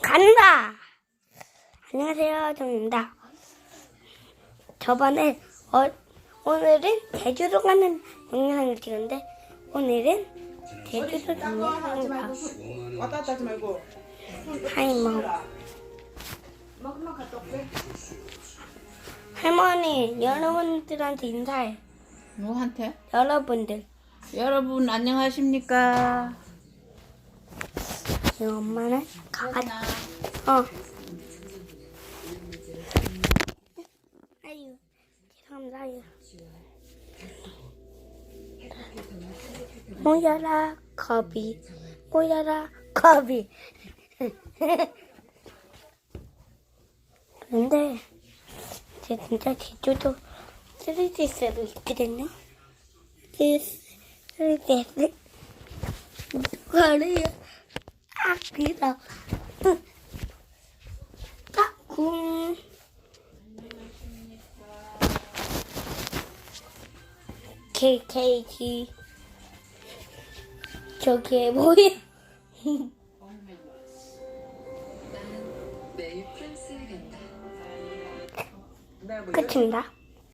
간다. 안녕하세요, 정입니다. 저번에 어, 오늘은 제주도 가는 영상을 찍었는데 오늘은 제주도 가는 영상입니다. 왔다 갔다 하지 말고 하이모 할머니 여러분들한테 인사해. 누구한테? 여러분들 여러분 안녕하십니까? 이 엄마는 강아지. 어. 아유 죄송합니다. 모여라 거비 모여라 거비 근데 제 진짜 제주도 3DS로 있거든요 3DS 누가래요 아그 래서 까꿍 KKG 저게 뭐야. 끝입니다